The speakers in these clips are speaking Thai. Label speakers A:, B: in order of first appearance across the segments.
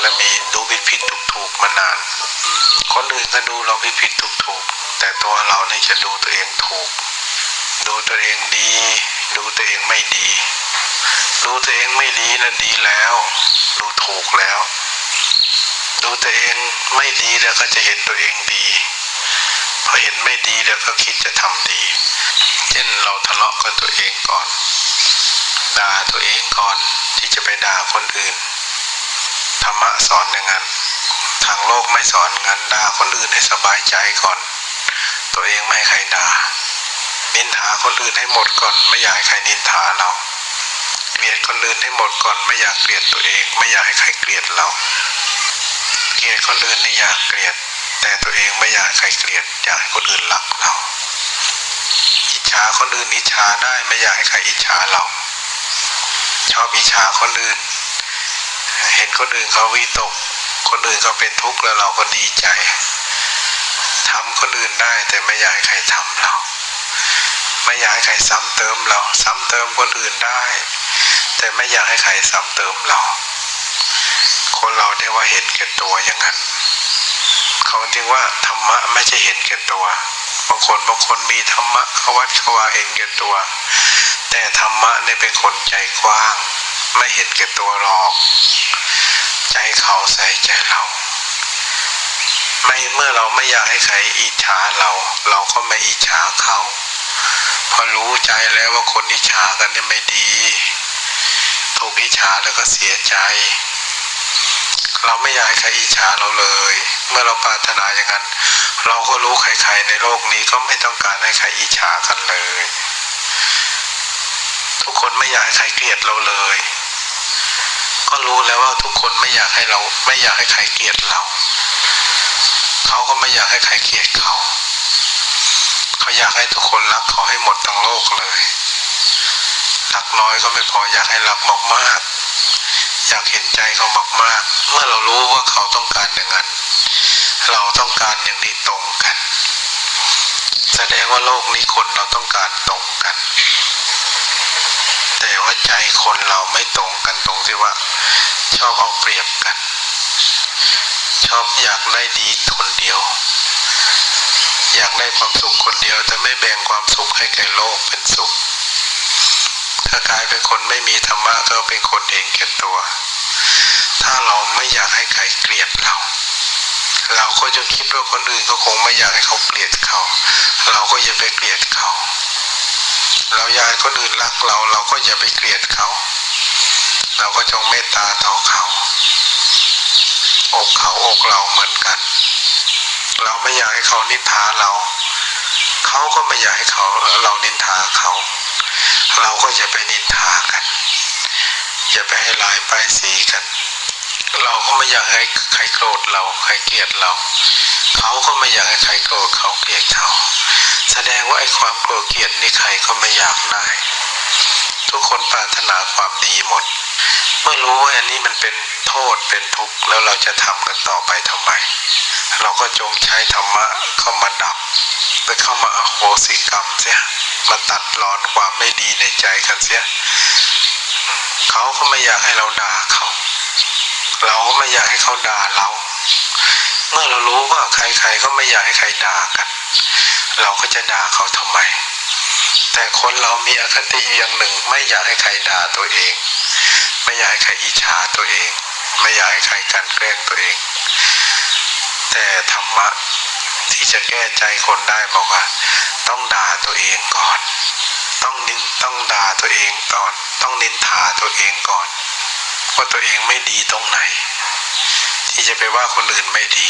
A: และมีดูผิดผิดถูกถูกมานาน คนอื่นก็ดูเราผิดผิดถูกถูกแต่ตัวเราเนี่ยจะดูตัวเองถูก ดูตัวเองดี ดูตัวเองไม่ดี ดูตัวเองไม่ดีนั่นดีแล้ว ดูถูกแล้ว ดูตัวเองไม่ดีแล้วก็จะเห็นตัวเองดีพอเห็นไม่ดีแล้วก็คิดจะทำดี เช่นเราทะเลาะกับตัวเองก่อน ด่าตัวเองก่อนที่จะไปด่าคนอื่น ธรรมะสอนอย่างนั้น ทางโลกไม่สอนงั้นด่าคนอื่นให้สบายใจก่อน ตัวเองไม่ให้ใครด่า นินทาคนอื่นให้หมดก่อน ไม่อยากให้ใครนินทาเราเกลียดคนอื่นให้หมดก่อน ไม่อยากเกลียดตัวเอง ไม่อยากให้ใครเกลียดเรา เกลียดคนอื่นนี่อยากเกลียด แต่ตัวเองไม่อยากให้ใครเกลียด อยากให้คนอื่นรักเรา อิจฉาคนอื่นอิจฉาได้ไม่อยากให้ใครอิจฉาเรา ชอบอิจฉาคนอื่น เห็นคนอื่นเขาวิตก คนอื่นเขาเป็นทุกข์แล้วเราก็ดีใจทำคนอื่นได้แต่ไม่อยากให้ใครทำเรา ไม่อยากให้ใครซ้ำเติมเรา ซ้ำเติมคนอื่นได้ แต่ไม่อยากให้ใครซ้ำเติมเรา คนเราเรียกว่าเห็นแก่ตัวอย่างนั้นเขาจึงว่าธรรมะไม่ใช่เห็นแก่ตัวบางคนบางคนมีธรรมะเขาวัดเขาว่าเห็นแก่ตัว แต่ธรรมะเนี่ยเป็นคนใจกว้าง ไม่เห็นแก่ตัวหรอก ใจเขาใส่ใจเรา ไม่เมื่อเราไม่อยากให้ใครอิจฉาเรา เราก็ไม่อิจฉาเขาพอรู้ใจแล้วว่าคนอิจฉากันเนี่ยไม่ดีถูกอิจฉาแล้วก็เสียใจ เราไม่อยากให้ใครอิจฉาเราเลย เมื่อเราปรารถนาอย่างนั้น เราก็รู้ใครๆในโลกนี้ก็ไม่ต้องการให้ใครอิจฉากันเลย ทุกคนไม่อยากให้ใครเกลียดเราเลย ก็รู้แล้วว่าทุกคนไม่อยากให้เรา ไม่อยากให้ใครเกลียดเรา เขาก็ไม่อยากให้ใครเกลียดเขา เขาอยากให้ทุกคนรักเขาให้หมดทั้งโลกเลย รักน้อยก็ไม่พออยากให้รักมากๆอยากเห็นใจเขามากๆ เมื่อเรารู้ว่าเขาต้องการอย่างนั้น เราต้องการอย่างนี้ตรงกัน แสดงว่าโลกนี้คนเราต้องการตรงกัน แต่ว่าใจคนเราไม่ ที่ว่า ชอบเอาเปรียบกัน ชอบอยากได้ดีคนเดียว อยากได้ความสุขคนเดียวแต่ไม่แบ่งความสุขให้แก่โลกเป็นสุข ถ้ากลายเป็นคนไม่มีธรรมะก็เป็นคนเองแก่ตัว ถ้าเราไม่อยากให้ใครเกลียดเรา เราก็จะคิดว่าคนอื่นก็คงไม่อยากให้เขาเกลียดเขา เราก็อย่าไปเกลียดเขาเราอยากให้คนอื่นรักเราเราก็อย่าไปเกลียดเขา เราก็จงเมตตาต่อเขา อกเขาอกเราเหมือนกัน เราไม่อยากให้เขานินทาเรา เขาก็ไม่อยากให้เขาเรานินทาเขา เราก็อย่าไปนินทากันอย่าไปให้ลายป้ายสีกัน เราก็ไม่อยากให้ใครโกรธเราใครเกลียดเรา เขาก็ไม่อยากให้ใครโกรธเขาเกลียดเขา แสดงว่าไอ้ความโกรธเกลียดนี่ใครก็ไม่อยากได้ ทุกคนปรารถนาความดีหมด เมื่อรู้ว่าอันนี้มันเป็นโทษเป็นทุกข์แล้วเราจะทำกันต่อไปทำไม เราก็จงใช้ธรรมะเข้ามาดับหรือเข้ามาอโหสิกรรมเสียมาตัดรอนความไม่ดีในใจกันเสียเขาก็ไม่อยากให้เราด่าเขา เราก็ไม่อยากให้เขาด่าเรา เมื่อเรารู้ว่าใครๆก็ไม่อยากให้ใครด่ากัน เราก็จะด่าเขาทำไม แต่คนเรามีอคติอย่างหนึ่งไม่อยากให้ใครด่าตัวเอง ไม่อยากให้ใครอิจฉาตัวเอง ไม่อยากให้ใครกันแกล้งตัวเอง แต่ธรรมะที่จะแก้ใจคนได้บอกว่า ต้องด่าตัวเองก่อน ต้องนินต้องด่าตัวเองก่อน ต้องนินทาตัวเองก่อนว่าตัวเองไม่ดีตรงไหน ที่จะไปว่าคนอื่นไม่ดี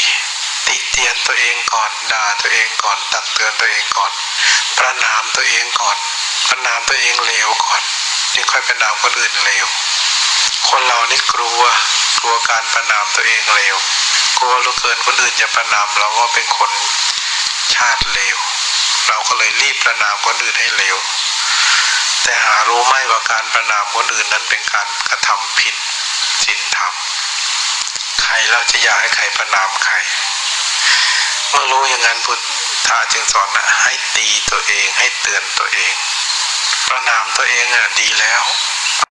A: ติเตียนตัวเองก่อนด่าตัวเองก่อน ตักเตือนตัวเองก่อน ประนามตัวเองก่อน ประนามตัวเองเลวก่อนจึงค่อยประนามคนอื่นเลว คนเรานี่กลัวกลัวการประนามตัวเองเลวกลัวเหลือเกินคนอื่นจะประนามเราว่าเป็นคนชาติเลวเราก็เลยรีบประนามคนอื่นให้เลวแต่หารู้ไหมว่าการประนามคนอื่นนั้นเป็นการกระทำผิดศีลธรรม ใครเราจะอยากให้ใครประนามใคร เมื่อรู้อย่างนั้นพุทธาจึงสอนนะให้ตีตัวเองให้เตือนตัวเอง ประนามตัวเองอะดีแล้ว